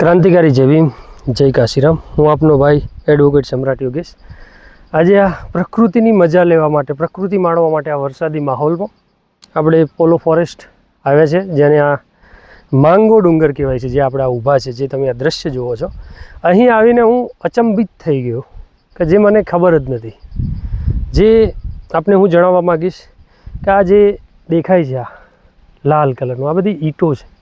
ક્રાંતિકારી ભીમ જય કાશીરામ. હું આપનો ભાઈ એડવોકેટ સમ્રાટ યોગેશ. આજે આ પ્રકૃતિની મજા લેવા માટે, પ્રકૃતિ માણવા માટે આ વરસાદી માહોલમાં આપણે પોલો ફોરેસ્ટ આવ્યા છે, જેને આ માંગો ડુંગર કહેવાય છે, જે આપણે ઊભા છે, જે તમે આ દ્રશ્ય જુઓ છો. અહીં આવીને હું અચંબિત થઈ ગયો કે જે મને ખબર જ નથી. જે આપને હું જણાવવા માગીશ કે આ જે દેખાય છે આ લાલ કલરનું, આ બધી ઈંટો છે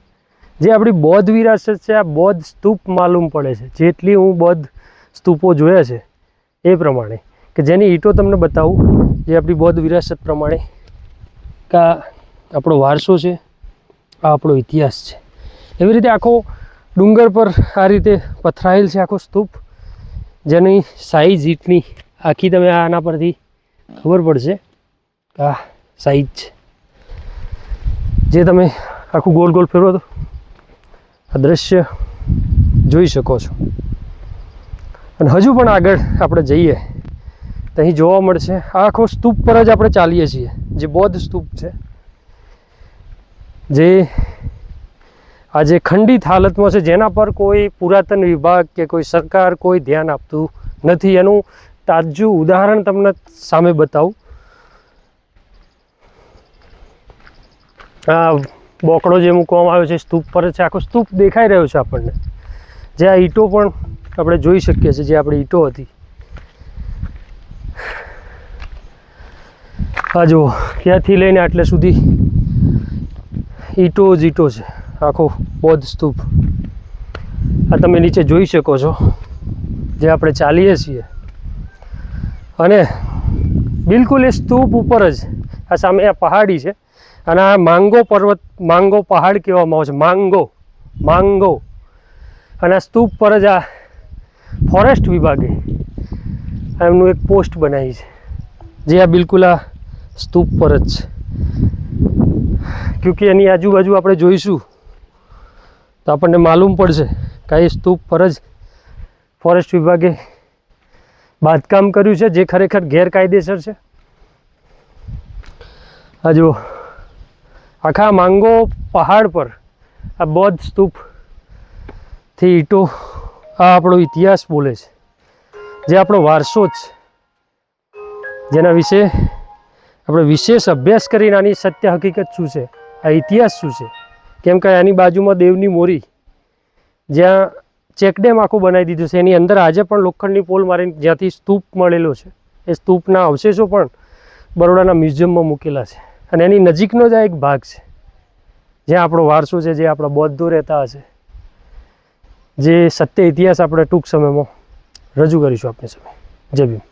જે આપણી બૌદ્ધ વિરાસત છે, આ બૌદ્ધ સ્તૂપ માલુમ પડે છે. જેટલી હું બૌદ્ધ સ્તૂપો જોયા છે, એ પ્રમાણે. કે જેની ઈંટો તમને બતાવું, જે આપણી બૌદ્ધ વિરાસત પ્રમાણે. કે આપણો વારસો છે, આ આપણો ઇતિહાસ છે. એવી રીતે આખો ડુંગર પર આ રીતે પથરાયેલ છે આખો સ્તૂપ. જેની સાઈઝ ઈંટની આખી તમે આના પરથી ખબર પડશે આ સાઈઝ છે. જે તમે આખું ગોલ ગોલ ફેરવો તો આ દ્રશ્ય જોઈ શકો છો. અને હજુ પણ આગળ આપણે જઈએ. તો અહીં જોવા મળશે આખો સ્તૂપ પર જ આપણે ચાલીએ છીએ. જે બૌદ્ધ સ્તૂપ છે. જે આજે ખંડિત હાલતમાં છે, જેના પર કોઈ પુરાતન વિભાગ કે કોઈ સરકાર કોઈ ધ્યાન આપતું નથી. એનું તાજું ઉદાહરણ તમને સામે બતાવું. આ બોકડો જે મૂકવામાં આવ્યો છે, સ્તૂપ પર છે, આખો સ્તૂપ દેખાઈ રહ્યો છે આપણને. જે આ ઈંટો પણ આપણે જોઈ શકીએ છીએ, જે આપણી ઈંટો હતી. આ જુઓ, ક્યાંથી લઈને આટલે સુધી ઈંટો જ ઈંટો છે, આખો બૌદ્ધ સ્તૂપ. આ તમે નીચે જોઈ શકો છો, જે આપણે ચાલીએ છીએ. અને બિલકુલ એ સ્તૂપ ઉપર જ, આ સામે આ પહાડી છે અને આ માંગો પર્વત, માંગો પહાડ કહેવામાં આવે છે. માંગો માંગો. અને આ સ્તૂપ પર જ આ ફોરેસ્ટ વિભાગે એમનું એક પોસ્ટ બનાવી છે. જે આ બિલકુલ આ સ્તૂપ પર જ છે. ક્યોંકિ એની આજુબાજુ આપણે જોઈશું, તો આપણને માલુમ પડશે કાંઈ સ્તૂપ પર જ ફોરેસ્ટ વિભાગે બાંધકામ કર્યું છે, જે ખરેખર ગેરકાયદેસર છે. આ જુઓ. આખા માંગો પહાડ પર આ બૌદ્ધ સ્તૂપથી ઈંટો આ આપણો ઇતિહાસ બોલે છે. જે આપણો વારસો જ જેના વિશે આપણે વિશેષ અભ્યાસ કરીને આની સત્ય હકીકત શું છે? આ ઇતિહાસ શું છે? કેમ કે આની બાજુમાં દેવની મોરી, જ્યાં ચેકડેમ આખું બનાવી દીધું છે. એની અંદર આજે પણ લોખંડની પોલ મારીને જ્યાંથી સ્તૂપ મળેલો છે. એ સ્તૂપના અવશેષો પણ બરોડાના મ્યુઝિયમમાં મૂકેલા છે. અને એની નજીકનો જ આ એક ભાગ છે જ્યાં આપણો વારસો છે, જે આપણા બૌદ્ધો રહેતા હશે, જે સત્ય ઇતિહાસ આપણે ટૂંક સમયમાં રજૂ કરીશું આપણે સમય જય ભીમ.